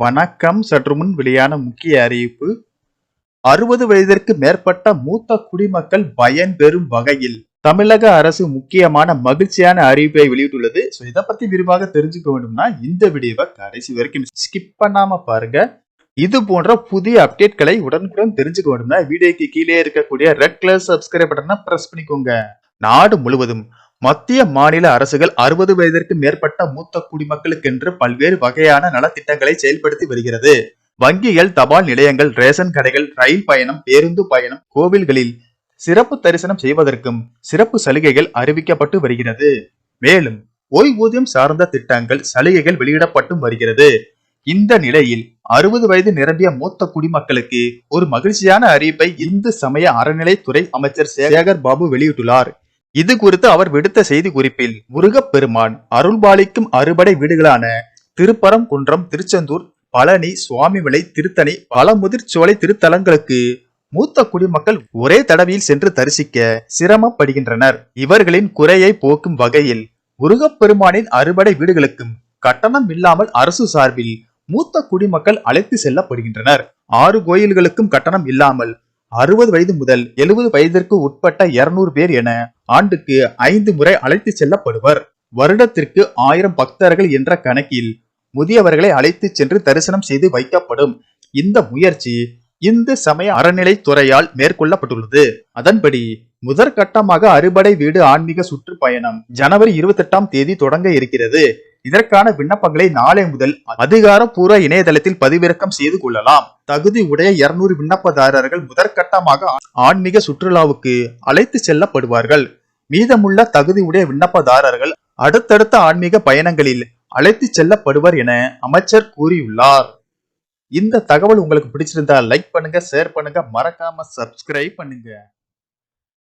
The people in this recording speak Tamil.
வணக்கம். சற்று முன் வெளியான முக்கிய அறிவிப்பு அறுபது வயதிற்கு மேற்பட்ட மூத்த குடிமக்கள் பயன் பெறும் வகையில் தமிழக அரசு முக்கியமான மகிழ்ச்சியான அறிவிப்பை வெளியிட்டுள்ளது. ஸோ இதை பத்தி விரிவாக தெரிஞ்சுக்க வேண்டும்னா இந்த வீடியோவை கடைசி வரைக்கும் ஸ்கிப் பண்ணாம பாருங்க. இது போன்ற புதிய அப்டேட்களை உடனுக்குடன் தெரிஞ்சுக்க வேண்டும்னா வீடியோக்கு கீழே இருக்கக்கூடிய ரெட் கலர் சப்ஸ்கிரைப் பட்டனை பிரஸ் பண்ணிக்கோங்க. நாடு முழுவதும் மத்திய மாநில அரசுகள் அறுபது வயதிற்கு மேற்பட்ட மூத்த குடிமக்களுக்கென்று பல்வேறு வகையான நலத்திட்டங்களை செயல்படுத்தி வருகிறது. வங்கிகள் தபால் நிலையங்கள் ரேஷன் கடைகள் ரயில் பயணம் பேருந்து பயணம் கோவில்களில் சிறப்பு தரிசனம் செய்வதற்கும் சிறப்பு சலுகைகள் அறிவிக்கப்பட்டு வருகிறது. மேலும் ஓய்வூதியம் சார்ந்த திட்டங்கள் சலுகைகள் வெளியிடப்பட்டும் வருகிறது. இந்த நிலையில் அறுபது வயது நிரம்பிய மூத்த குடிமக்களுக்கு ஒரு மகிழ்ச்சியான அறிவிப்பை இந்து சமய அறநிலைத்துறை அமைச்சர் சேகர் பாபு வெளியிட்டுள்ளார். இது குறித்து அவர் விடுத்த செய்தி குறிப்பில் முருகப்பெருமான் அருள்பாலிக்கும் அறுபடை வீடுகளான திருப்பரங்குன்றம் திருச்செந்தூர் பழனி சுவாமிமலை திருத்தணி பழமுதிர் திருத்தலங்களுக்கு மூத்த குடிமக்கள் ஒரே தடவையில் சென்று தரிசிக்க சிரமப்படுகின்றனர். இவர்களின் குறையை போக்கும் வகையில் முருகப்பெருமானின் அறுபடை வீடுகளுக்கும் கட்டணம் இல்லாமல் அரசு சார்பில் மூத்த குடிமக்கள் அழைத்து செல்லப்படுகின்றனர். ஆறு கோயில்களுக்கும் கட்டணம் இல்லாமல் அறுபது வயது முதல் எழுபது வயதிற்கு உட்பட்ட இருநூறு பேர் என ஆண்டுக்கு ஐந்து முறை அழைத்து செல்லப்படுவர். வருடத்திற்கு ஆயிரம் பக்தர்கள் என்ற கணக்கில் முதியவர்களை அழைத்து சென்று தரிசனம் செய்து வைக்கப்படும் இந்த முயற்சி இந்து சமய அறநிலைத்துறையால் மேற்கொள்ளப்பட்டுள்ளது. அதன்படி முதற்கட்டமாக அறுபடை வீடு ஆன்மீக சுற்றுப்பயணம் ஜனவரி இருபத்தி எட்டாம் தேதி தொடங்க இருக்கிறது. இதற்கான விண்ணப்பங்களை நாளை முதல் அதிகாரப்பூர்வ இணையதளத்தில் பதிவிறக்கம் செய்து கொள்ளலாம். தகுதி உடைய இருநூறு விண்ணப்பதாரர்கள் முதற்கட்டமாக ஆன்மீக சுற்றுலாவுக்கு அழைத்து செல்லப்படுவார்கள். மீதமுள்ள தகுதி உடைய விண்ணப்பதாரர்கள் அடுத்தடுத்த ஆன்மீக பயணங்களில் அழைத்து செல்லப்படுவர் என அமைச்சர் கூறியுள்ளார். இந்த தகவல் உங்களுக்கு பிடிச்சிருந்தா லைக் பண்ணுங்க ஷேர் பண்ணுங்க. மறக்காம சப்ஸ்கிரைப் பண்ணுங்க.